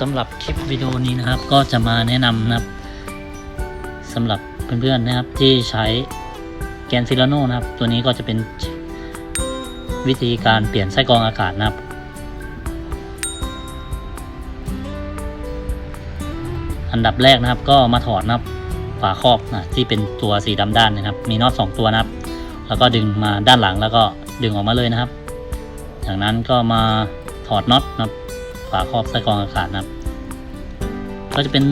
สำหรับคลิปวิดีโอนี้นะครับ ก็จะมาแนะนำนะครับสำหรับเพื่อนๆนะครับที่ใช้แกนซิลาโนนะครับ ตัวนี้ก็จะเป็นวิธีการเปลี่ยนไส้กรองอากาศนะครับ อันดับแรกนะครับก็มาถอดนะครับฝาครอบนะที่เป็นตัวสีดำด้านนะครับ มีน็อตสองตัวนะครับ แล้วก็ดึงมาด้านหลังแล้วก็ดึงออกมาเลยนะครับ จากนั้นก็มาถอดน็อตนะครับ ฝาครอบไส้กรองอากาศนะครับ ก็จะเป็น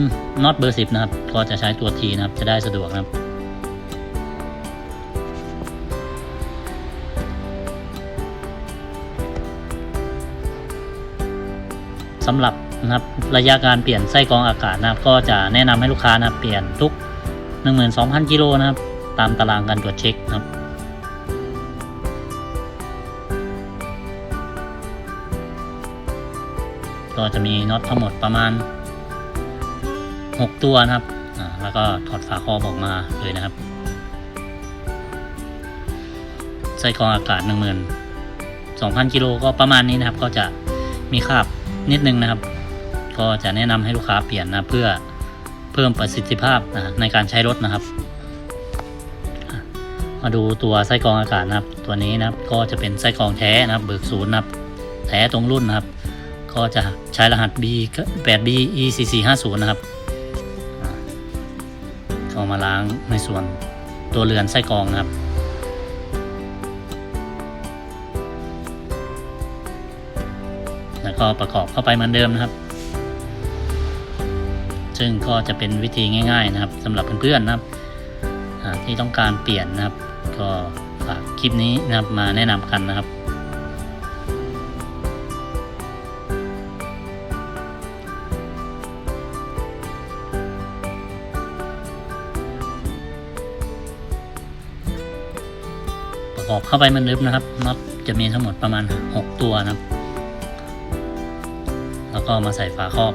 น็อตเบอร์สิบนะครับ ก็จะใช้ตัวทีนะครับ จะได้สะดวกนะครับ สำหรับนะครับระยะการเปลี่ยนไส้กรองอากาศนะครับ ก็จะแนะนำให้ลูกค้านะครับเปลี่ยนทุก 12,000 กิโลนะครับ ตามตารางการตรวจเช็คนะครับ ก็จะมีน็อตทั้งหมดประมาณ 6 ตัวนะครับ แล้วก็ถอดฝาครอบออกมาเลยนะครับไส้กรองอากาศ12,000กิโลก็ประมาณนี้นะครับ ก็จะมีคราบนิดนึงนะครับ ก็จะแนะนำให้ลูกค้าเปลี่ยนนะเพื่อเพิ่มประสิทธิภาพนะในการใช้รถนะครับ มาดูตัวไส้กรองอากาศนะครับ ตัวนี้นะครับก็จะเป็นไส้กรองแท้นะครับ เบิกศูนย์นะครับ แท้ตรงรุ่นนะครับ ก็จะใช้รหัส B 8 B E 4 4 5 0นะครับอ่ามาล้างในส่วนตัวเรือนไส้กรองนะครับแล้วก็ประกอบเข้าไปเหมือนเดิมนะครับ ซึ่งก็จะเป็นวิธีง่าย ๆ นะครับสำหรับเพื่อนๆนะครับที่ต้องการเปลี่ยนนะครับ ก็ฝากคลิปนี้นะครับมาแนะนำกันนะครับ ประกอบเข้าไปมือนเดิมนะครับน็อตจะมีทั้งหมดประมาณ 6 ตัวนะครับ แล้วก็มาใส่ฝาครอบ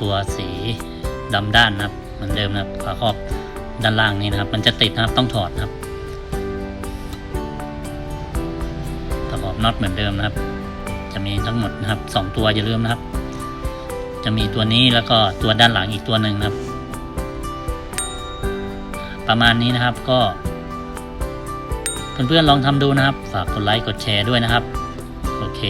ตัวสีดำด้านนะครับเหมือนเดิมนะครับฝาครอบด้านล่างนี้นะครับ มันจะติดนะครับต้องถอดนะครับประกอบน็อตเหมือนเดิมนะครับ จะมีทั้งหมดนะครับสองตัวอย่าลืมนะครับ จะมีตัวนี้แล้วก็ตัวด้านหลังอีกตัวหนึ่งนะครับ ประมาณนี้นะครับก็ เพื่อนๆลองทำดูนะครับ ฝากกดไลค์กดแชร์ด้วยนะครับ โอเค